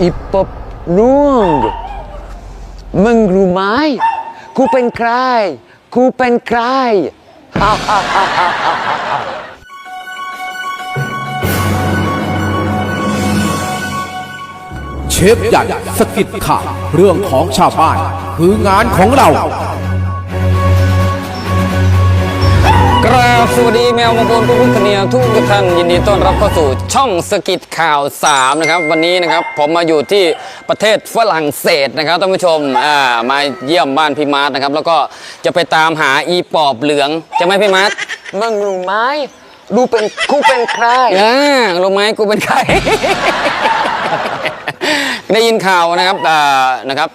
อีปอบร่วงมึงรู้ไหมกูเป็นใคร กูเป็นใคร เชฟใหญ่สกิดข่าวเรื่องของชาวบ้านคืองานของเรา สวัสดีแมวมงคลผู้พุทธเนียทุกท่านยินดีต้อนรับเข้าสู่ช่องสกิดข่าว3นะครับวันนี้นะครับผมมาอยู่ที่ประเทศฝรั่งเศสนะครับท่านผู้ชมอ่ามาเยี่ยมบ้านพี่มาร์ทนะครับแล้วก็จะไปตามหาอีปอบเหลืองจะไหมพี่มาร์ทมึงรู้ไหมดูเป็นกูเป็นใครอ่ารู้ไหมกูเป็นใคร ได้ยินข่าวนะครับอ่านะครับ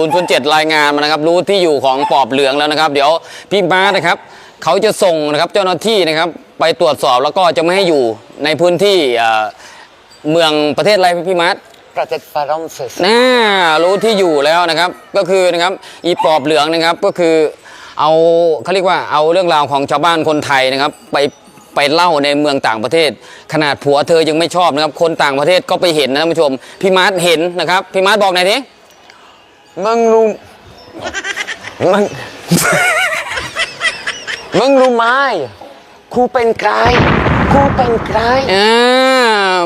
007รายงานมานะครับรู้ที่อยู่ของปอบเหลืองแล้วนะครับ เดี๋ยวพี่มาร์ทนะครับ เขาจะส่งนะครับเจ้าหน้าที่นะครับไปตรวจสอบแล้วก็จะไม่ให้อยู่ในพื้นที่เอ่อเมืองประเทศอะไรพี่มาร์ทประเทศฝรั่งเศสน่ารู้ที่อยู่แล้วนะครับ ก็คือนะครับอีปอบเหลืองนะครับก็คือเอาเขาเรียกว่าเอาเรื่องราวของชาวบ้านคนไทยนะครับ ไปไปเล่าในเมืองต่างประเทศ ขนาดผัวเธอยังไม่ชอบนะครับ คนต่างประเทศก็ไปเห็นนะท่านผู้ชมพี่มาร์ทเห็นนะครับพี่มาร์ทบอกหน่อยทีมึงรู้มึง มึงรู้ไหมกูเป็นใครกูเป็นใครอ่า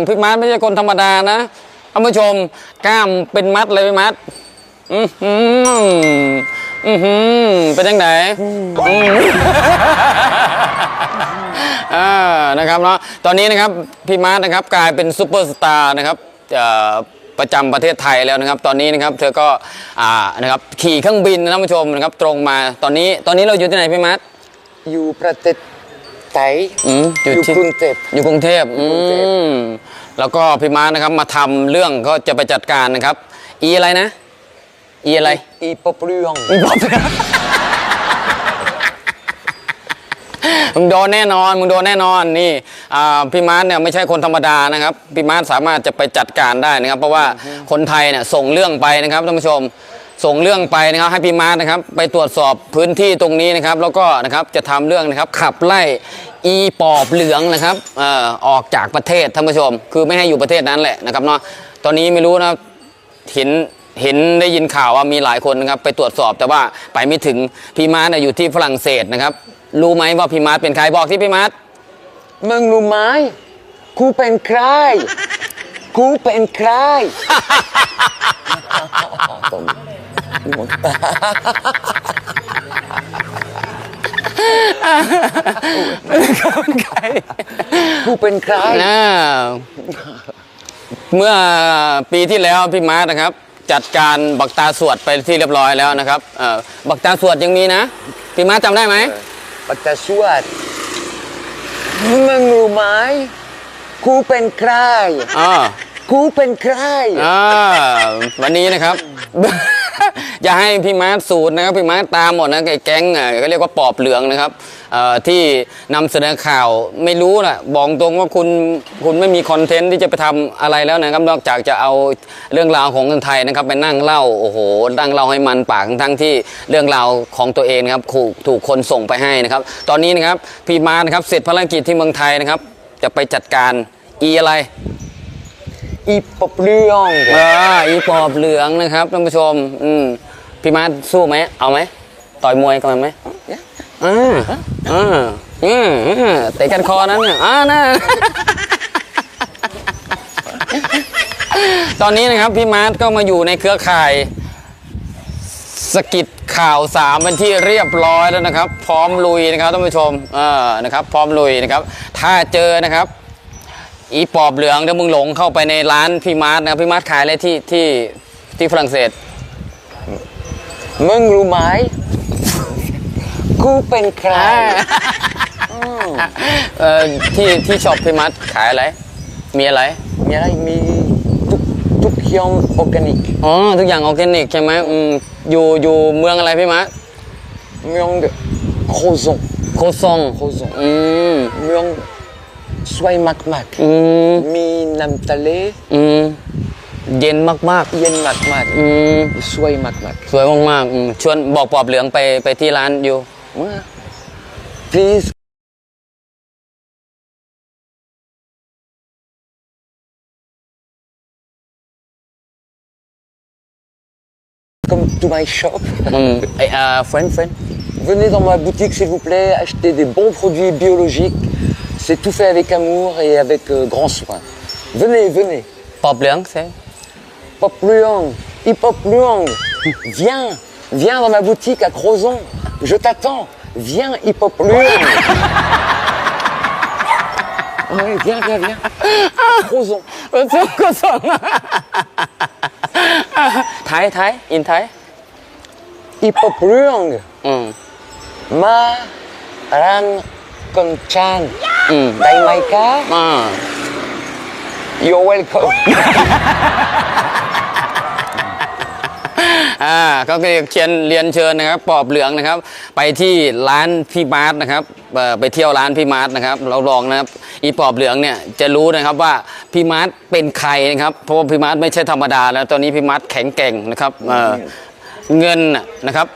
พี่มาร์ทไม่ใช่คนธรรมดานะท่านผู้ชมกล้ามเป็นมัดเลยพี่มาร์ทอือหืออือหือเป็นยังไงอืมอ่านะครับเนาะตอนนี้นะครับพี่มาร์ทนะครับกลายเป็นซูเปอร์สตาร์นะครับประจำประเทศไทยแล้วนะครับ ตอนนี้นะครับเธอก็อ่านะครับขี่เครื่องบินนะท่านผู้ชมนะครับตรงมาตอนนี้ตอนนี้เราอยู่ที่ไหนพี่มาร์ท อยู่ประเทศไทยอืมอยู่ที่ กรุงเทพ อยู่กรุงเทพอืกรุงเทพ มแล้วก็พี่มาร์ทนะครับมาทำเรื่องก็จะไปจัดการนะครับ อีอะไรนะ อีอะไร อีปอบเรื่องอีบอกมึงโดนแน่นอนมึงโดนแน่นอนนี่อ่าพี่มาร์ทเนี่ยไม่ใช่คนธรรมดานะครับพี่มาร์ทสามารถจะไปจัดการได้นะครับ เพราะว่าคนไทยเนี่ยส่งเรื่องไปนะครับท่านผู้ชม ส่งเรื่องไปนะครับให้พี่มาร์ทนะครับ ไปตรวจสอบพื้นที่ตรงนี้นะครับ แล้วก็นะครับจะทำเรื่องนะครับขับไล่อีปอบเหลืองนะครับออออกจากประเทศท่านผู้ชม คือไม่ให้อยู่ประเทศนั้นแหละนะครับเนาะตอนนี้ไม่รู้นะเห็นเห็นได้ยินข่าวว่ามีหลายคนนะครับไปตรวจสอบแต่ว่าไปไม่ถึงพี่มาร์ทอยู่ที่ฝรั่งเศสนะครับ รู้ไหมว่าพี่มาร์ทเป็นใครบอกที่พี่มาร์ทมึงรู้ไหมกูเป็นใคร กูเป็นใครกูเป็นใครนะเมื่อปีที่แล้วพี่มาร์ทนะครับ จัดการบักตาสวดไปที่เรียบร้อยแล้วนะครับเอ่อบักตาสวดยังมีนะ พี่มาร์ทจำได้ไหมปัตตสวดมึงรู้ไหมกูเป็นใครอ๋อ กูเป็นใครอ่าวันนี้นะครับอย่าให้พี่มาร์ทสูตรนะครับพี่มาร์ทตามหมดนะไอ้แก๊งอะเขาเรียกว่าปอบเหลืองนะครับเอ่อที่นำเสนอข่าวไม่รู้นะบอกตรงว่าคุณคุณไม่มีคอนเทนต์ที่จะไปทำอะไรแล้วนะครับนอกจากจะเอาเรื่องราวของคนไทยนะครับไปนั่งเล่าโอ้โหนั่งเล่าให้มันปากทั้งๆที่เรื่องราวของตัวเองนะครับถูกถูกคนส่งไปให้นะครับ ตอนนี้นะครับพี่มาร์ทนะครับเสร็จภารกิจที่เมืองไทยนะครับ จะไปจัดการอีอะไร อีปอบเรื่องอ่าอีปอบเหลืองนะครับท่านผู้ชม อืมพี่มาร์ทสู้ไหมเอาไหมต่อยมวยกันไหมอ่าอ่าอืมอืมเตะกันคอนั้นเนี่ยอ่านะ ตอนนี้นะครับพี่มาร์ทก็มาอยู่ในเครือข่าย สกิดข่าวสามเป็นที่เรียบร้อยแล้วนะครับ พร้อมลุยนะครับท่านผู้ชมเออนะครับ พร้อมลุยนะครับ ถ้าเจอนะครับ อีปอบเหลืองเดี๋ยวมึงหลงเข้าไปในร้านพี่มาร์ทนะครับพี่มาร์ทขายอะไรที่ที่ที่ฝรั่งเศส มึงรู้ไหมกูเป็นใครเอ่อที่ที่ช็อปพี่มาร์ทขายอะไร มีอะไร มีอะไร มีทุกทุกอย่างออร์แกนิก อ๋อ ทุกอย่างออร์แกนิกใช่ไหมอืมอยู่อยู่เมืองอะไรพี่มาร์ทเมืองโคซงโคซองโคซงอืมเมือง สวยมากอืมๆ มีน้ำทะเลอืมเย็นมากเย็นมากๆอืมๆสวยมากสวยมากๆอืมชวนบอกปอบเหลืองไปไปที่ร้านอยู่ๆมา please Comme to my shop. อืมไอเอ่อ friend friend Venez dans ma boutique s'il vous plaît, acheter des bons produits biologiques. C'est tout fait avec amour et avec euh, grand soin. Venez, venez. ปอบเหลืองใช่ Pop Luang, hip hop Luang. Viens, viens dans ma boutique à Crozon. Je t'attends. Viens, hip hop Luang. Oui, viens, viens, viens. Crozon. ก็ส่งก็ส่งไทยไทย อินไทย Hip hop Luang. อืม Ma Ran Konchan. อืม Daimaika. อ่า You're welcome. อ่าก็คือเชียนเรียนเชิญนะครับปอบเหลืองนะครับ ไปที่ร้านพี่มาร์ทนะครับเอ่อไปเที่ยวร้านพี่มาร์ทนะครับเราลองนะครับอีปอบเหลืองเนี่ยจะรู้นะครับว่าพี่มาร์ทเป็นใครนะครับเพราะว่าพี่มาร์ทไม่ใช่ธรรมดาแล้วตอนนี้พี่มาร์ทแข็งแกร่งนะครับเอ่อเงินน่ะนะครับ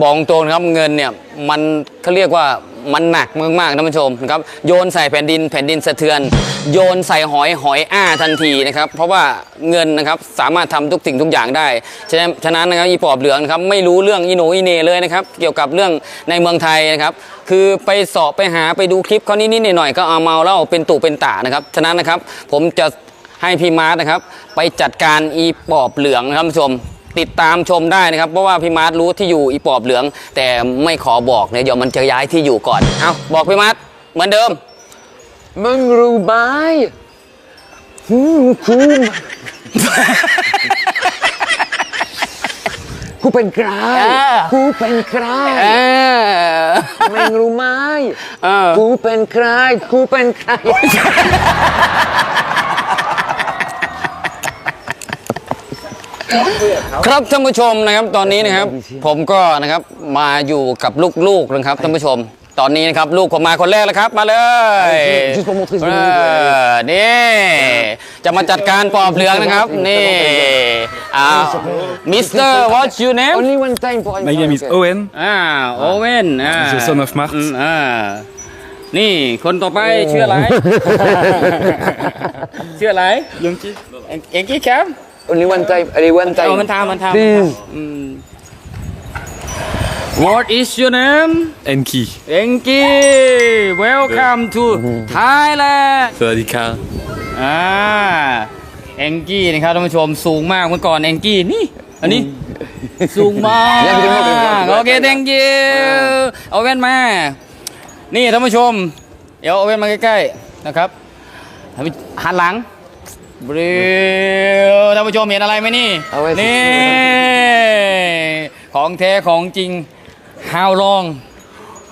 บอกตรงนะครับเงินเนี่ยมันเขาเรียกว่ามันหนักมากๆท่านผู้ชมนะครับโยนใส่แผ่นดินแผ่นดินสะเทือน โยนใส่หอยหอยอ้าทันทีนะครับเพราะว่าเงินนะครับสามารถทำทุกสิ่งทุกอย่างได้ฉะนั้นฉะนั้นนะครับอีปอบเหลืองนะครับไม่รู้เรื่องอีโนอีเนเลยนะครับเกี่ยวกับเรื่องในเมืองไทยนะครับคือไปสอบไปหาไปดูคลิปเขานิดๆหน่อยๆก็เอาเมาเล้าเป็นตู่เป็นตานะครับฉะนั้นนะครับผมจะให้พี่มาร์ทนะครับ ไปจัดการอีปอบเหลืองนะครับท่านผู้ชม ติดตามชมได้นะครับ เพราะว่าพี่มาร์ทรู้ที่อยู่อีปอบเหลือง แต่ไม่ขอบอกเนี่ยเดี๋ยวมันจะย้ายที่อยู่ก่อน เอาบอกพี่มาร์ทเหมือนเดิม Mangrubai. Hmm, cool. กูเป็นใครอ่ากูเป็นใครเออแมงรู้ไหมเออ กูเป็นใครกูเป็นใคร ครับท่านผู้ชมนะครับตอนนี้นะครับ ผมก็นะครับมาอยู่กับลูกๆนะครับท่านผู้ชม ตอนนี้นะครับลูกผมมาคนแรกแล้วครับมาเลย Juste pour montrer ce เอ que อนี่จะมาจัดการปอบเหลืองนะครับนี่อ่ามิสเตอร์ what's your name Only one time pour My name is Owen. อ่าโอเว่นอ่า The son of Mart. อืมอ่านี่คนต่อไปชื่ออะไรชื่ออะไร Yankee. เอ็งกี้ครับ Only one time. Allez, one time. เอามันทำมันทำ Please. อืม What is your name Enki. เอ็งกี้ Welcome to Thailand สวัสดีครับ อ่าเอ็งกี้นะครับท่านผู้ชมสูงมากเมื่อก่อนเอ็งกี้นี่ อันนี้ สูงมากยังไม่ได้มอบเป็นครับโอเค thank you เอาแว่นมา นี่ท่านผู้ชม เดี๋ยวเอาแว่นมาใกล้ๆนะครับหันหลัง บริวท่านผู้ชมเห็นอะไรไหมนี่ เอาไว้สิ นี่ ของแท้ของจริง how long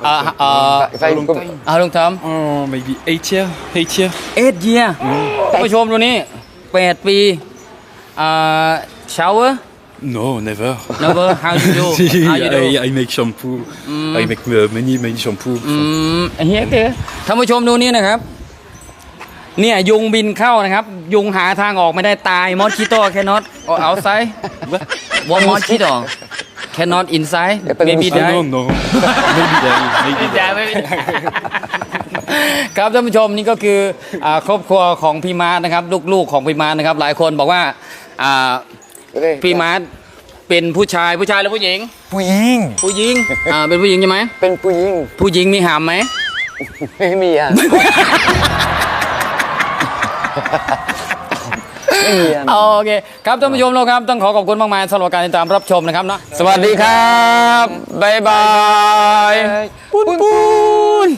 อ่าอ่า Enfin, il faut- เอาลุงทอม Oh, maybe eight year. Eight year. เอ็ดเยียท่านผู้ชมดูนี่แปดปีอ่า shower No, never. never how you do how you do I, I make shampoo. I make uh, many many shampoo. อืมเฮียเก๋ท่านผู้ชมดูนี่นะครับ เนี่ยยุงบินเข้านะครับ ยุงหาทางออกไม่ได้ตายมอสคิโต้แค่นอตเอาไซวอมอสคิโต้แค่นอตอินไซด์เป็นเบบี้ Ah, ได้ no, no. maybe die. Maybe die. ครับท่านผู้ชมนี่ก็คืออ่าครอบครัวของพี่มาร์ทนะครับ ลูกๆของพี่มาร์ทนะครับ หลายคนบอกว่าอ่า Allez, พี่มาร์ทเป็นผู้ชายผู้ชายหรือผู้หญิง Puying. ผู้หญิงอ่าเป็นผู้หญิงใช่ไหม Pen Puying. ผู้หญิงมีหามไหม Mimi, hein. Mimi, hein. โอเคครับท่านผู้ชมเราครับต้องขอขอบคุณมากมายสำหรับการติดตามรับชมนะครับเนาะสวัสดีครับ บ๊ายบาย ปุ้นปุ้น